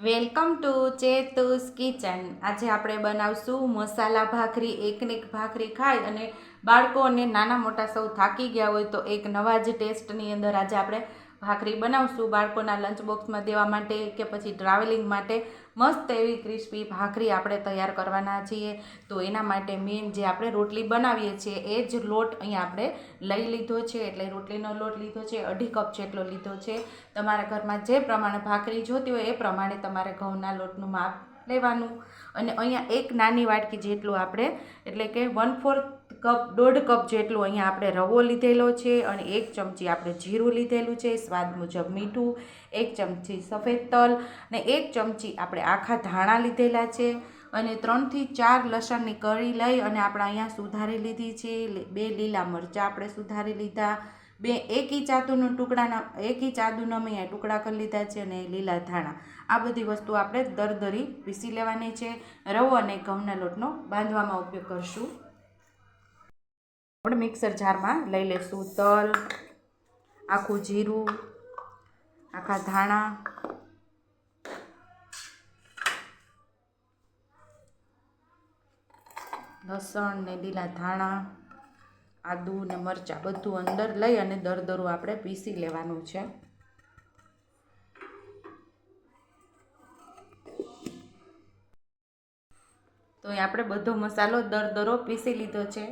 Welcome to ચેતુસ kitchen. આજે આપણે બનાવશું મસાલા ભાખરી એકને એક ભાખરી ખાય અને બાળકો અને નાના મોટા સૌ થાકી ગયા હોય તો એક નવા જ ટેસ્ટની અંદર આજે આપણે ભાખરી બનાવશું બાળકોના લંચ બોક્સમાં દેવા માટે કે પછી ટ્રાવેલિંગ માટે. મસ્ત એવી ક્રિસ્પી ભાખરી આપણે તૈયાર કરવાના છીએ. તો એના માટે મેઇન જે આપણે રોટલી બનાવીએ છીએ, એ જ લોટ અહીંયા આપણે લઈ લીધો છે. એટલે રોટલીનો લોટ લીધો છે, અઢી કપ જેટલો લીધો છે. તમારા ઘરમાં જે પ્રમાણે ભાખરી જોતી હોય એ પ્રમાણે તમારે ઘઉંના લોટનું માપ લેવાનું. અને અહીંયા એક નાની વાટકી જેટલું આપણે, એટલે કે વન ફોર્થ કપ, દોઢ કપ જેટલું અહીંયા આપણે રવો લીધેલો છે અને એક ચમચી આપણે જીરું લીધેલું છે, સ્વાદ મુજબ મીઠું, એક ચમચી સફેદ તલ અને એક ચમચી આપણે આખા ધાણા લીધેલા છે અને ત્રણથી ચાર લસણની કળી લઈ અને આપણે અહીંયા સુધારી લીધી છે. બે લીલા મરચાં આપણે સુધારી લીધા, બે એક ઇંચ આદુનું ટુકડાના, એક ઈ આદુના મેં ટુકડા કરી લીધા છે અને લીલા ધાણા. આ બધી વસ્તુ આપણે દરદરી પીસી લેવાની છે. રવો અને ઘઉંના લોટનો બાંધવામાં ઉપયોગ કરશું. આપણે મિક્સર જારમાં લઈ લઈશું તલ, આખું જીરું, આખા ધાણા. લસણ ને લીલા ધાણા, આદુ ને મરચાં બધું અંદર લઈ અને દરદરું આપણે પીસી લેવાનું છે. તો આપણે બધો મસાલો દરદરો પીસી લીધો છે.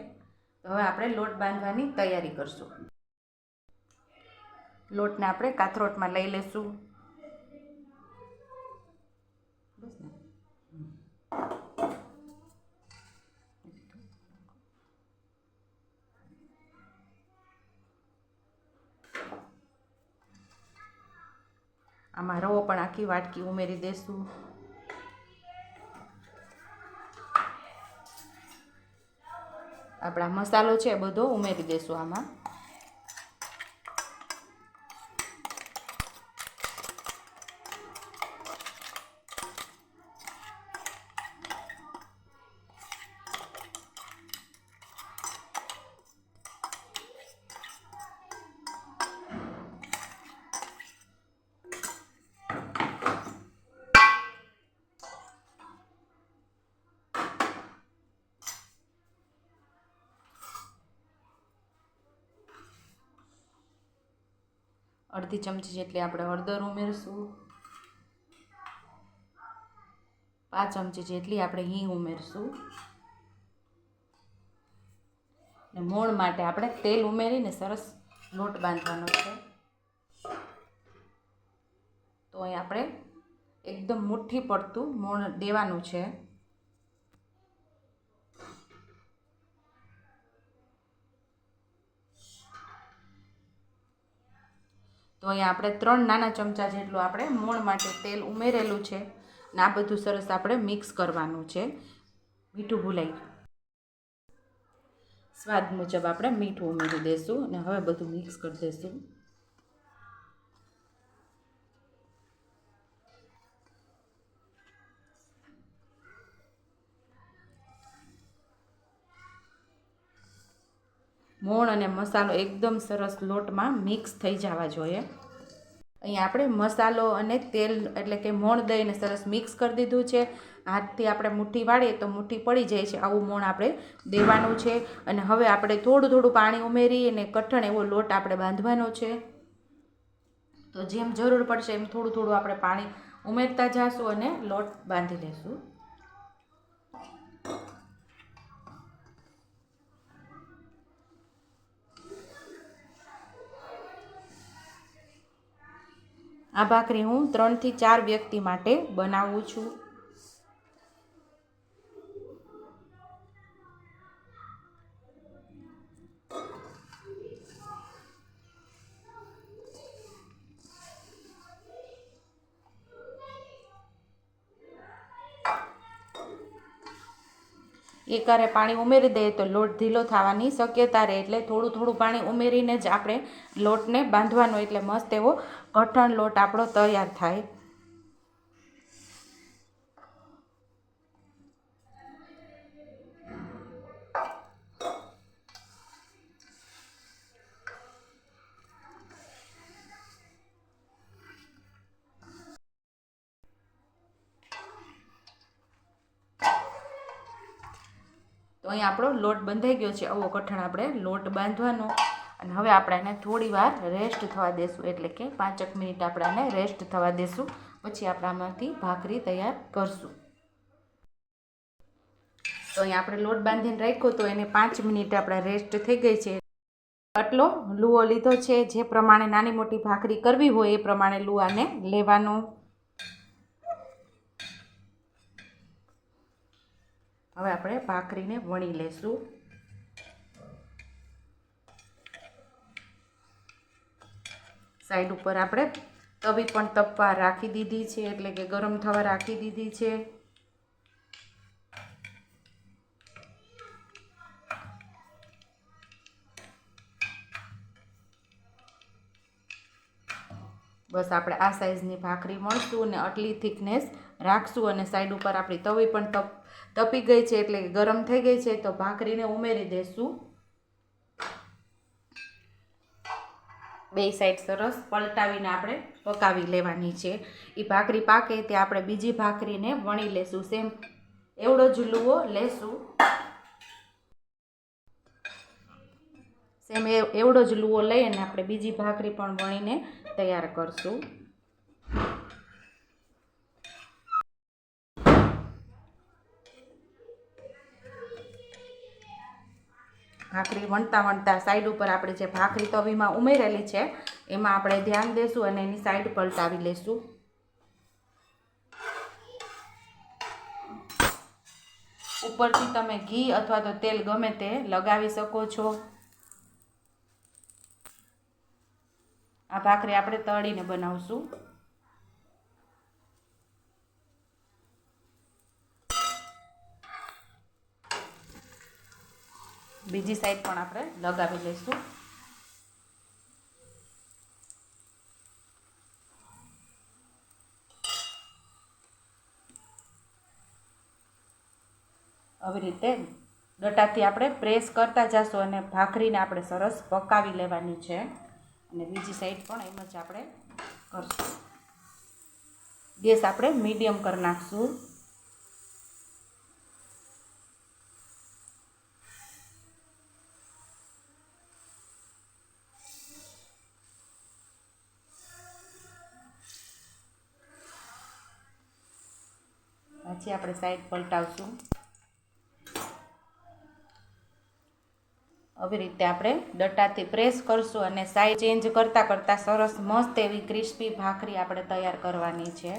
તો હવે આપણે લોટ બાંધવાની તૈયારી કરશું. લોટને આપણે કાથરોટમાં લઈ લેશું. આમાં રવો પણ આખી વાટકી ઉમેરી દેશું. આપણા મસાલો છે બધો ઉમેરી દઈશું આમાં. અડધી ચમચી જેટલી આપણે હળદર ઉમેરશું. પાંચ ચમચી જેટલી આપણે હિંગ ઉમેરશું. ને મોણ માટે આપણે તેલ ઉમેરીને સરસ લોટ બાંધવાનો છે. તો અહીં આપણે એકદમ મુઠ્ઠી પડતું મોણ દેવાનું છે. તો અહીંયા આપણે ત્રણ નાના ચમચા જેટલું આપણે મોણ માટે તેલ ઉમેરેલું છે ને આ બધું સરસ આપણે મિક્સ કરવાનું છે. મીઠું ભૂલાઈ સ્વાદ મુજબ આપણે મીઠું ઉમેરી દઈશું અને હવે બધું મિક્સ કરી દઈશું મોણ અને મસાલો એકદમ સરસ લોટમાં મિક્સ થઈ જવા જોઈએ. અહીં આપણે મસાલો અને તેલ એટલે કે મોણ દઈને સરસ મિક્સ કરી દીધું છે. હાથથી આપણે મુઠ્ઠી વાળીએ તો મુઠ્ઠી પડી જાય છે. આવું મોણ આપણે દેવાનું છે. અને હવે આપણે થોડું થોડું પાણી ઉમેરી અને કઠણ એવો લોટ આપણે બાંધવાનો છે. તો જેમ જરૂર પડશે એમ થોડું થોડું આપણે પાણી ઉમેરતા જઈશું અને લોટ બાંધી લઈશું આ ભાખરી હું ત્રણથી ચાર વ્યક્તિ માટે બનાવું છું. એકારે પાણી ઉમેરી દઈએ તો લોટ ઢીલો થવાની શક્યતા રહે એટલે થોડું થોડું પાણી ઉમેરીને જ આપણે લોટને બાંધવાનો. એટલે મસ્ત એવો કઠણ લોટ આપણો તૈયાર થાય. અહીંયા આપણો લોટ બંધાઈ ગયો છે. આવો કઠણ આપણે લોટ બાંધવાનો. અને હવે આપણે એને થોડી વાર રેસ્ટ થવા દેશું. એટલે કે પાંચક મિનિટ આપણે આને રેસ્ટ થવા દેશું. પછી આપણે આમાંથી ભાખરી તૈયાર કરશું. તો અહીંયા આપણે લોટ બાંધીને રાખ્યો તો એને પાંચ મિનિટ આપણે રેસ્ટ થઈ ગઈ છે. આટલો લુઓ લીધો છે. જે પ્રમાણે નાની મોટી ભાખરી કરવી હોય એ પ્રમાણે લુઆને લેવાનો. હવે આપણે ભાખરીને વણી લેશું. સાઈડ ઉપર આપણે તવી પણ તપવા રાખી દીધી છે, એટલે કે ગરમ થવા રાખી દીધી છે. બસ આપણે આ સાઈઝની ભાખરી મળશું અને આટલી થિકનેસ રાખશું અને સાઈડ ઉપર આપણી તવી પણ તપ, તપી ગઈ છે એટલે ગરમ થઈ ગઈ છે તો ભાખરીને ઉમેરી દઈશું બે સાઈડ સરસ પલટાવીને આપણે પકાવી લેવાની છે. એ ભાખરી પાકે તે આપણે બીજી ભાખરીને વણી લેશું. સેમ એવડો જ લુઓ લેશું. સેમ એવડો જ લુઓ લઈ અને આપણે બીજી ભાખરી પણ વણીને તૈયાર કરશું. ભાખરી વણતા વણતા સાઈડ ઉપર આપણે જે ભાખરી તવીમાં ઉમેરેલી છે, એમાં આપણે ધ્યાન દેશું અને એની સાઈડ પલટાવી લેશું. ઉપરથી તમે ઘી અથવા તો તેલ ગમે તે લગાવી શકો છો. આ ભાખરી આપણે તળીને બનાવશું. બીજી સાઈડ પણ આપણે લગાવી લઈશું. આવી રીતે ડટાથી આપણે પ્રેસ કરતા જશું અને ભાખરીને આપણે સરસ પકાવી લેવાની છે. અને બીજી સાઈડ પણ એમ જ આપણે કરશું. ગેસ આપણે મીડિયમ કરી નાખશું. પછી આપણે સાઈડ પલટાવશું. આવી રીતે આપણે ડટાથી પ્રેસ કરશું અને સાઈડ ચેન્જ કરતાં કરતાં સરસ મસ્ત એવી ક્રિસ્પી ભાખરી આપણે તૈયાર કરવાની છે.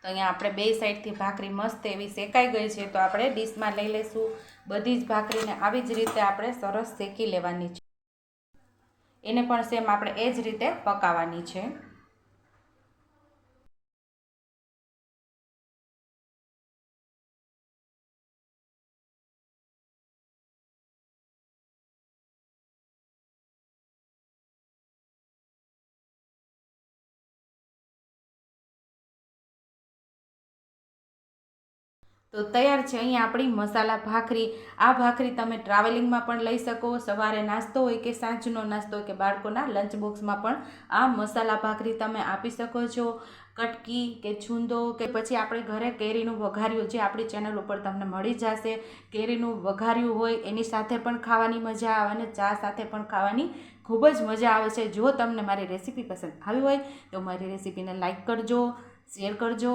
તો અહીંયા આપણે બે સાઈડથી ભાખરી મસ્ત એવી શેકાઈ ગઈ છે તો આપણે ડીશમાં લઈ લઈશું. બધી જ ભાખરીને આવી જ રીતે આપણે સરસ શેકી લેવાની છે. એને પણ સેમ આપણે એ જ રીતે પકાવવાની છે. તો તૈયાર છે, અહીંયા આપણી મસાલા ભાખરી. આ ભાખરી તમે ટ્રાવેલિંગમાં પણ લઈ શકો, સવારે નાસ્તો હોય કે સાંજનો નાસ્તો હોય કે બાળકોના લંચ બોક્સમાં પણ આ મસાલા ભાખરી તમે આપી શકો છો. કટકી કે છૂંદો કે પછી આપણે ઘરે કેરીનું વઘાર્યું જે આપણી ચેનલ ઉપર તમને મળી જશે. કેરીનું વઘાર્યું હોય એની સાથે પણ ખાવાની મજા આવે અને ચા સાથે પણ ખાવાની ખૂબ જ મજા આવે છે. જો તમને મારી રેસીપી પસંદ આવી હોય તો મારી રેસીપીને લાઇક કરજો શેર કરજો.